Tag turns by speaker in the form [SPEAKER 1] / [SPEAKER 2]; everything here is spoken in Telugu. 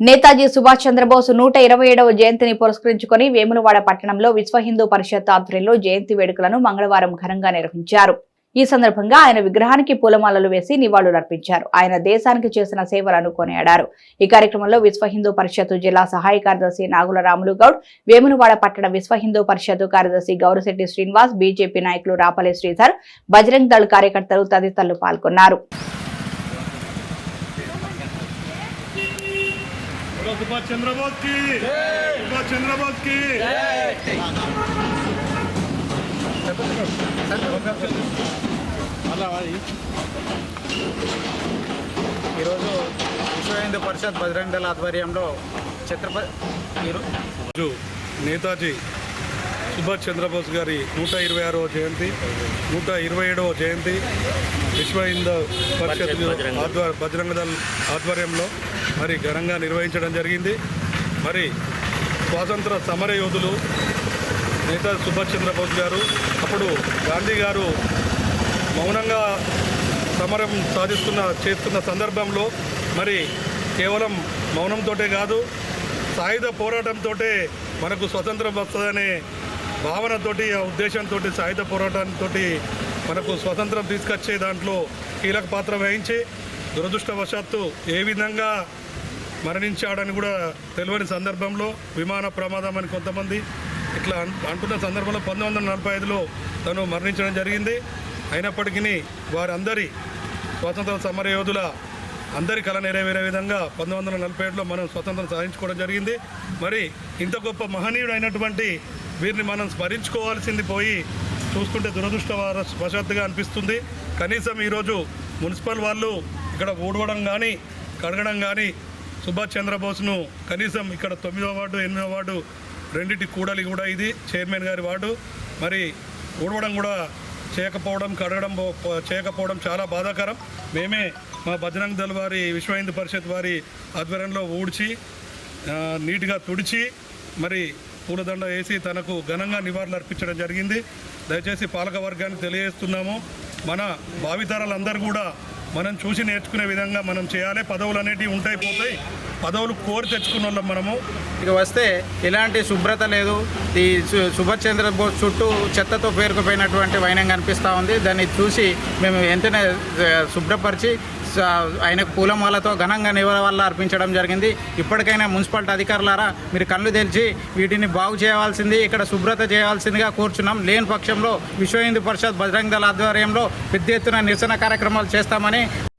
[SPEAKER 1] నేతాజీ సుభాష్ చంద్రబోస్ నూట ఇరవై ఏడవ జయంతిని పురస్కరించుకుని వేములవాడ పట్టణంలో విశ్వ హిందూ పరిషత్ ఆధ్వర్యంలో జయంతి వేడుకలను మంగళవారం ఘనంగా నిర్వహించారు. ఈ సందర్భంగా ఆయన విగ్రహానికి పూలమాలలు వేసి నివాళులర్పించారు. ఆయన దేశానికి చేసిన సేవలను కొనియాడారు. ఈ కార్యక్రమంలో విశ్వ హిందూ పరిషత్ జిల్లా సహాయ కార్యదర్శి నాగుల రాములు గౌడ్ వేములవాడ పట్టణ విశ్వ హిందూ పరిషత్ కార్యదర్శి గౌరశెట్టి శ్రీనివాస్ బీజేపీ నాయకులు రాపలే శ్రీధర్ బజరంగ్ దళ్ కార్యకర్తలు తదితరులు పాల్గొన్నారు.
[SPEAKER 2] సుభాష్ చంద్రబోస్ సుభాష్ చంద్రబోస్ అలా
[SPEAKER 3] ఈరోజు విశ్వ హిందూ పరిషత్ బజరంగల ఆధ్వర్యంలో ఛత్రపతి
[SPEAKER 2] ఈరోజు నేతాజీ సుభాష్ చంద్రబోస్ గారి నూట ఇరవై ఆరవ జయంతి నూట ఇరవై ఏడవ జయంతి విశ్వ హిందూ పరిషత్ ఆధ్వర్ బజరంగదల్ ఆధ్వర్యంలో మరి ఘనంగా నిర్వహించడం జరిగింది. మరి స్వాతంత్ర సమర యోధులు నేతాజీ సుభాష్ చంద్రబోస్ గారు అప్పుడు గాంధీ గారు మౌనంగా సమరం సాధిస్తున్న చేస్తున్న సందర్భంలో మరి కేవలం మౌనంతోటే కాదు సాయుధ పోరాటంతో మనకు స్వతంత్రం వస్తుందనే భావనతోటి ఆ ఉద్దేశంతో సాయుధ పోరాటంతో మనకు స్వతంత్రం తీసుకొచ్చే దాంట్లో కీలక పాత్ర వహించి దురదృష్టవశాత్తు ఏ విధంగా మరణించాడని కూడా తెలియని సందర్భంలో విమాన ప్రమాదం అని కొంతమంది ఇట్లా అంటున్న సందర్భంలో పంతొమ్మిది వందల నలభై ఐదులో తను మరణించడం జరిగింది. అయినప్పటికీ వారందరి స్వాతంత్ర సమర యోధుల అందరి కళ నెరవేరే విధంగా పంతొమ్మిది వందల నలభై ఏడులో మనం స్వతంత్రం సాధించుకోవడం జరిగింది. మరి ఇంత గొప్ప మహనీయుడు అయినటువంటి వీరిని మనం స్మరించుకోవాల్సింది పోయి చూస్తుంటే దురదృష్టవశాత్తుగా అనిపిస్తుంది. కనీసం ఈరోజు మున్సిపల్ వాళ్ళు ఇక్కడ ఊడవడం కానీ కడగడం కానీ సుభాష్ చంద్రబోస్ను కనీసం ఇక్కడ తొమ్మిదో వార్డు ఎనిమిదో వార్డు రెండింటి కూడలి కూడా ఇది. చైర్మన్ గారి వార్డు. మరి ఊడవడం కూడా చేయకపోవడం కడగడం పో- చేయకపోవడం చాలా బాధాకరం. మేమే మా బజరంగ్ దళ వారి విశ్వ హిందూ పరిషత్ వారి ఆధ్వర్యంలో ఊడ్చి నీట్గా తుడిచి మరి పూలదండ వేసి తనకు ఘనంగా నివాళులు అర్పించడం జరిగింది. దయచేసి పాలక వర్గానికి తెలియజేస్తున్నాము. మన భావితరాలందరూ కూడా మనం చూసి నేర్చుకునే విధంగా మనం చేయాలి. పదవులు అనేటివి ఉంటాయి పోతాయి. పదవులు కోరి తెచ్చుకున్న వాళ్ళం మనము.
[SPEAKER 3] ఇక వస్తే ఎలాంటి శుభ్రత లేదు. ఈ సుభాష్ చంద్రబోస్ చుట్టూ చెత్తతో పేరుకుపోయినటువంటి వైనం కనిపిస్తూ ఉంది. దాన్ని చూసి మేము వెంటనే శుభ్రపరిచి ఆయనకు పూలమాలతో ఘనంగా నివాళులు అర్పించడం జరిగింది. ఇప్పటికైనా మున్సిపాలిటీ అధికారులారా మీరు కళ్ళు తెరిచి వీటిని బాగు చేయవలసింది ఇక్కడ శుభ్రత చేయవలసిందిగా కూర్చున్నాం. లేని పక్షంలో విశ్వ హిందూ పరిషత్ బజరంగ దళ ఆధ్వర్యంలో పెద్ద ఎత్తున నిరసన కార్యక్రమాలు చేస్తామని